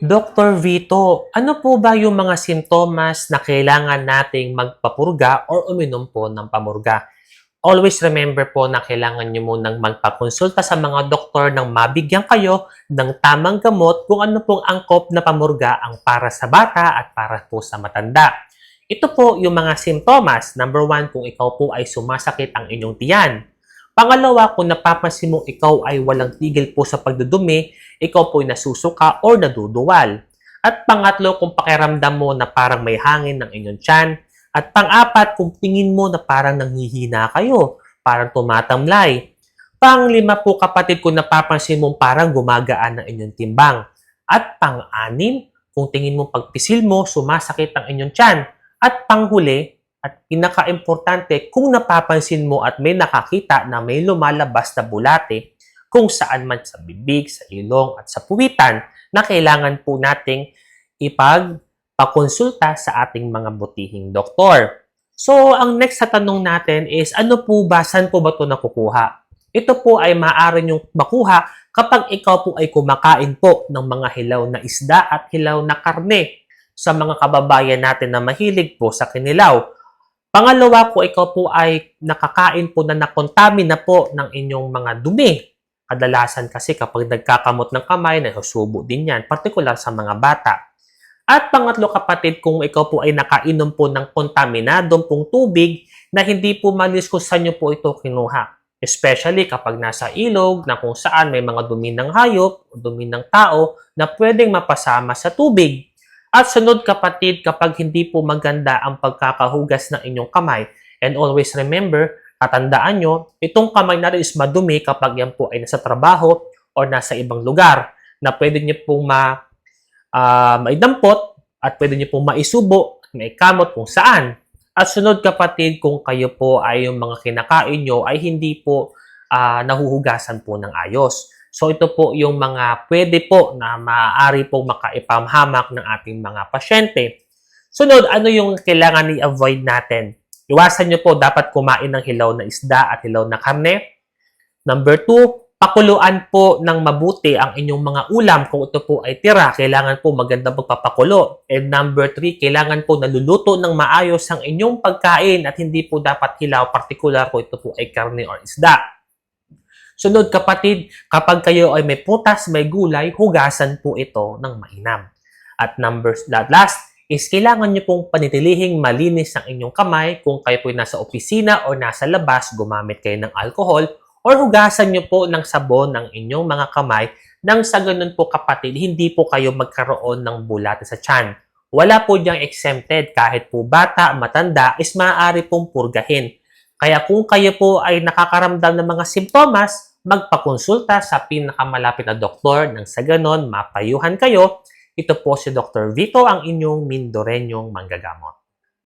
Dr. Vito, ano po ba yung mga simptomas na kailangan nating magpapurga or uminom po ng pamurga? Always remember po na kailangan nyo munang magpakonsulta sa mga doktor nang mabigyan kayo ng tamang gamot kung ano pong angkop na pamurga ang para sa bata at para po sa matanda. Ito po yung mga simptomas. Number one, kung ikaw po ay sumasakit ang inyong tiyan. Pangalawa, kung napapansin mo ikaw ay walang tigil po sa pagdudumi, ikaw po ay nasusuka or naduduwal. At pangatlo, kung pakiramdam mo na parang may hangin ng inyong tiyan. At pang-apat, kung tingin mo na parang nanghihina kayo, parang tumatamlay. Panglima po kapatid, kung napapansin mo parang gumagaan ng inyong timbang. At pang-anim, kung tingin mo pagpisil mo, sumasakit ang inyong tiyan. At panghuli, at pinaka-importante, kung napapansin mo at may nakakita na may lumalabas na bulate, kung saan man sa bibig, sa ilong, at sa puwitan, na kailangan po nating ipagpakonsulta sa ating mga butihing doktor. So, ang next sa tanong natin is, ano po ba, saan po ba ito nakukuha? Ito po ay maaari niyong makuha kapag ikaw po ay kumakain po ng mga hilaw na isda at hilaw na karne sa mga kababayan natin na mahilig po sa kinilaw. Pangalawa po, ikaw po ay nakakain po na nakontami na po ng inyong mga dumi. Kadalasan kasi kapag nagkakamot ng kamay, nasusubo din yan, partikular sa mga bata. At pangatlo kapatid, kung ikaw po ay nakainom po ng kontaminadong pong tubig na hindi po malis kung saan nyo po ito kinuha. Especially kapag nasa ilog na kung saan may mga dumi ng hayop o dumi ng tao na pwedeng mapasama sa tubig. At sunod kapatid, kapag hindi po maganda ang pagkakahugas ng inyong kamay, and always remember, tatandaan nyo, itong kamay na rin is madumi kapag yan po ay nasa trabaho or nasa ibang lugar na pwede nyo pong ma, ah, maidampot at pwede nyo pong maisubo, maikamot kung saan. At sunod kapatid, kung kayo po ay yung mga kinakain nyo ay hindi po ah, nahuhugasan po ng ayos. So ito po yung mga pwede po na maaari pong makaipamhamak ng ating mga pasyente. Sunod, ano yung kailangan i-avoid natin? Iwasan nyo po dapat kumain ng hilaw na isda at hilaw na karne. Number two, pakuluan po ng mabuti ang inyong mga ulam. Kung ito po ay tira, kailangan po maganda pagpapakulo. And number three, kailangan po naluluto ng maayos ang inyong pagkain at hindi po dapat hilaw, particular kung ito po ay karne or isda. Sunod kapatid, kapag kayo ay may putas, may gulay, hugasan po ito ng mainam. At number last is kailangan nyo pong panitilihing malinis ang inyong kamay kung kayo po nasa opisina o nasa labas, gumamit kayo ng alcohol or hugasan nyo po ng sabon ang inyong mga kamay nang sa ganun po kapatid, hindi po kayo magkaroon ng bulate sa tiyan. Wala po diyang exempted kahit po bata, matanda is maaari pong purgahin. Kaya kung kayo po ay nakakaramdam ng mga simptomas, magpakonsulta sa pinakamalapit na doktor nang sa ganon mapayuhan kayo. Ito po si Dr. Vito, ang inyong Mindorenyong manggagamot.